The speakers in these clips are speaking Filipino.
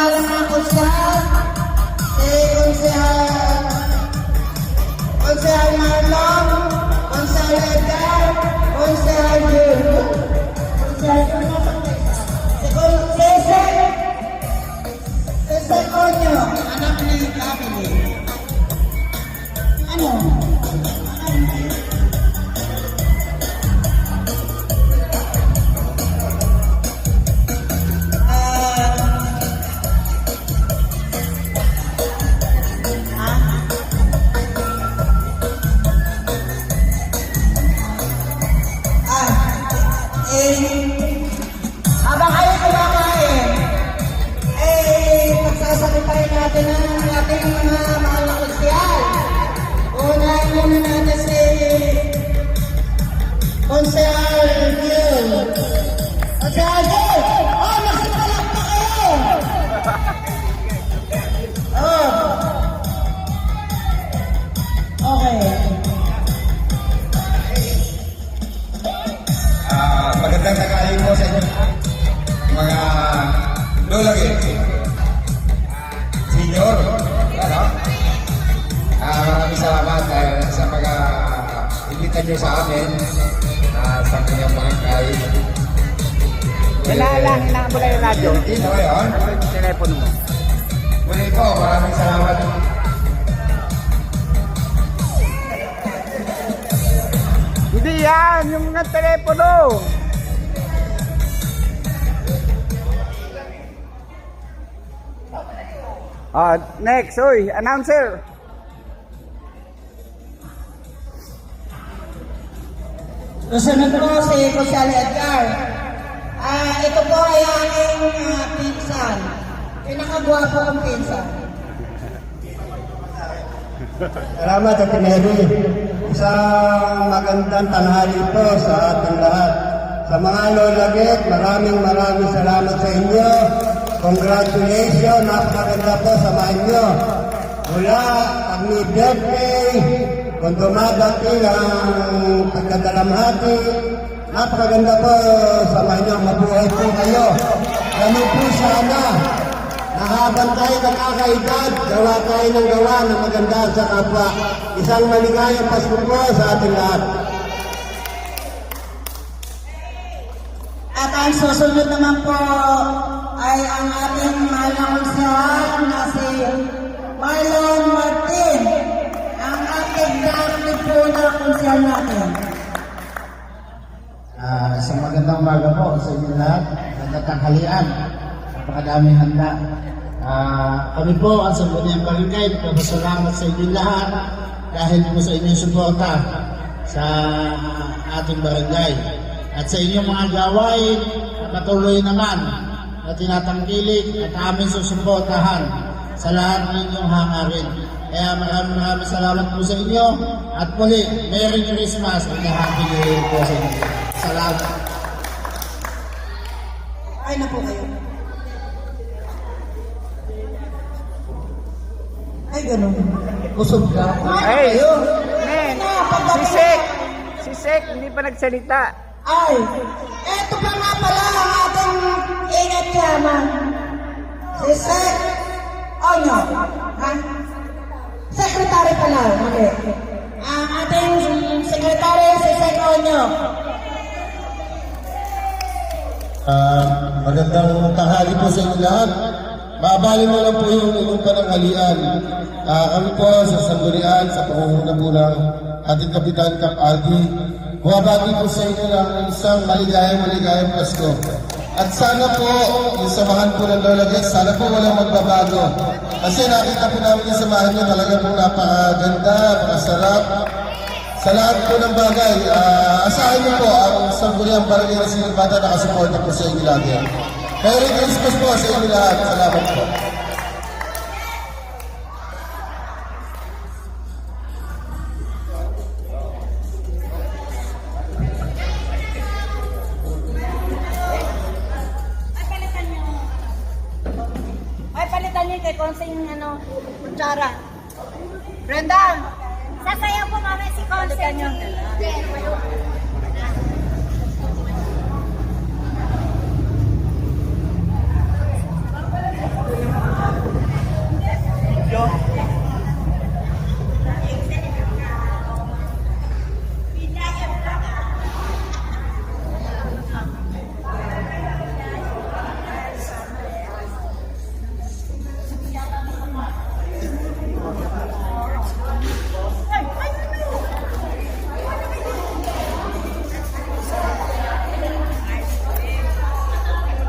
Mga konsyal, si Konsehal, Konsehal Marlon, Konsehal Edgar, Konsehal Jun, Konsehal si Konsehal, Konsehal Onyo, anak ni. Ano? Nyo sa amin ah, sa kanyang barangay. Kailangan, kailangan mo lang yung radyo. Dito ngayon. Telepono mo. Muli po, maraming salamat. Hindi yan, yung mga telepono. Ah, next, oy, announcer. Susunod po si Kusali Edgar. Ah, ito po ay aking ah, pinsan. Pinakagwapo kong pinsan. Salamat at Mary. Isang magandang tanghali po sa ating lahat. Sa mga lolagit, maraming maraming salamat sa inyo. Congratulations, napakaganda po sa inyo. Mula pag may birthday, kung dumadating ang pagkadalamhati, napakaganda po sa inyo. Mabuhay po kayo. Ganun po sana. Na habang tayo nakakaedad, gawa tayo ng gawa na maganda sa kapwa. Isang maligayang Pasko po sa ating lahat. At ang susunod naman po sa inyo lahat. Magandang tanghalian. Napakadaming handa. Ah, kami po ang Sangguniang Barangay. Nagpapasalamat sa inyo lahat dahil po sa inyong suporta sa ating barangay. At sa inyong mga gawain patuloy naman na tinatangkilik at amin susuportahan sa lahat ng inyong hangarin. Kaya maraming maraming salamat po sa inyo. At muli, Merry Christmas and Happy New Year po sa inyo. Salamat. Ay na po kayo. Ay, ganun. Busog ka. Hey, kayo. men, Na, si pagdating- Sek, si Sek, hindi pa nagsalita. Ay, eto pa nga pala ang ating ingat yaman. Si Sek Onyo. Ha? Secretary pala, mali. Ang ating secretary si Sek Onyo. Ah, magandang tanghali po sa inyo lahat. Maabali mo lang po yung inyong pananghalian. Ah, kami po sa Sanggunian, sa pangunguna po ng ating Kapitan Kap Aldi. Buwabati po sa inyo ng isang maligayang maligayang Pasko. At sana po, yung samahan po ng Lola Gets, sana po walang magbabago. Kasi nakita po namin yung samahan nyo talaga po napakaganda, napakasarap. Sa lahat po ng bagay, ah, asahan niyo po ang Sangguniang Barangay Rasiling Bata nakasuporta po sa inyo lagi. Merry Christmas po sa inyo lahat. Salamat po. Ay, palitan nyo kay Konsing, ano, kutsara. Brenda! cañón.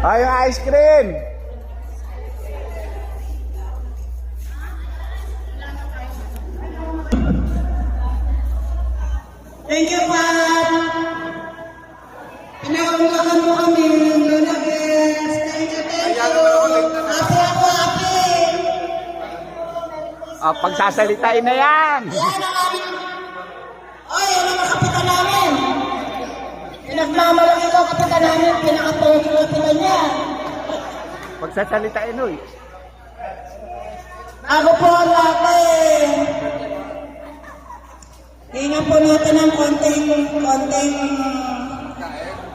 Konsing. ice cream. Thank you, Pat. Pinakamulakan mo kami. Luna Girls. Thank you, thank you. Happy ako, happy. Oh, pagsasalitain na yan. Yan ang aming... Pinagmamalaki ko kapitan namin. Pinakapogi-pogi niya. Pagsasalitain, oy. Ako po ang laki. Hingan po natin ng konting, konting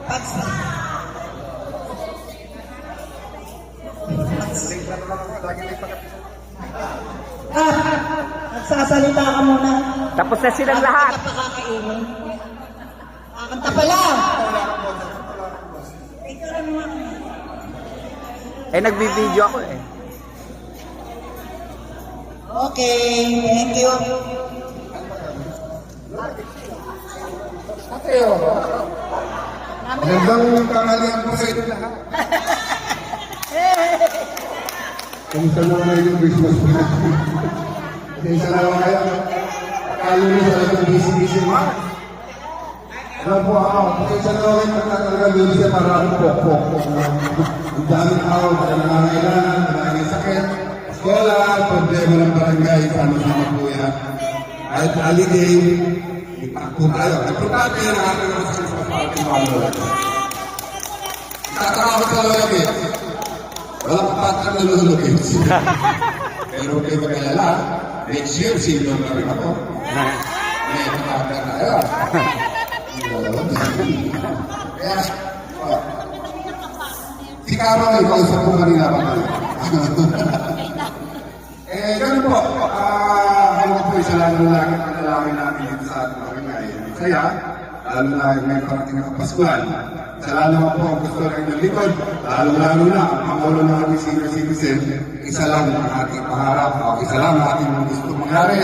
pags... Ah, nagsasalita ka muna. Tapos na silang lahat. Bakit ka pa kakainin? Kakanta pala. Picture mo ako. Eh, nagbibideo ako eh. Okay, thank you. Magandang tanghalian po sa inyo lahat. Kumusta naman yung Christmas break? Pasensya na lang kayo. Akala nyo sa lahat ng busy-busy mo. Alam po ako, pasensya na lang kayo talaga busy para akong pok-pok. Ang daming tao, dahil nangangailangan, maraming sakit. Eskwela, problema ng barangay, sama-sama po yan. Kahit holiday, ipakpo tayo. Importante yan ang ating mga Christmas party mga lolo. Tataka ko sa kids. Walang patang na kids. Pero kayo mag-alala, next year, senior na rin ako. May kapatid tayo. Kaya, oh. si Caro ay kausap ko kanina pa eh, ganun po. Ah, ano po, isa lang na lagi ang lalaki namin dito sa ating barangay. Kaya, lalo na may parating na Pascual. Isa lang naman po ang gusto rin ng likod. Lalo-lalo na ang pangulo ng ating senior citizen. Isa lang ang ating pangarap. O isa lang ang ating gusto mangyari.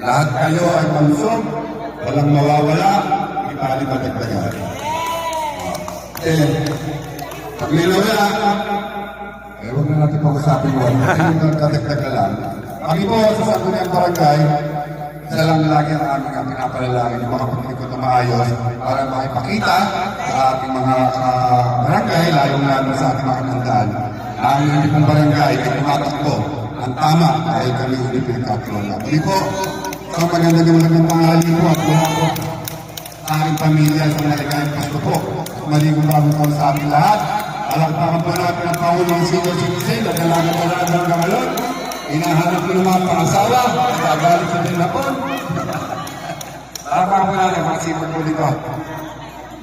Lahat kayo ay malusog. Walang mawawala. Ibali madagdagan. Eh, pag may nawala, eh, huwag na natin pag-usapin yun. Kasi yung dadagdag na lang. Kami po sa Sangguniang Barangay, isa lang lagi ang aming ang pinapalalangin yung mga paglikod na maayos para makipakita sa ating mga ah, barangay, layong-lalo sa ating mga tandaan. Ang hindi pong barangay ay tumatakbo ang tama dahil kami hindi pinagkakilala. Muli po, sa maganda ng magandang pangalan po at mula po sa aking pamilya sa maligayang Pasko po. Maligong bagong taon sa ating lahat. Alakpakan po natin ang Pangulong Senior Citizen at dalaga po natin ang kamalon. Hinahanap ko ng mga pangasawa. Nagagalit sa din ako. Alakpakan po natin mga senior po dito.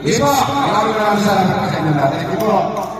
Po, maraming maraming salamat sa inyo lahat. You po.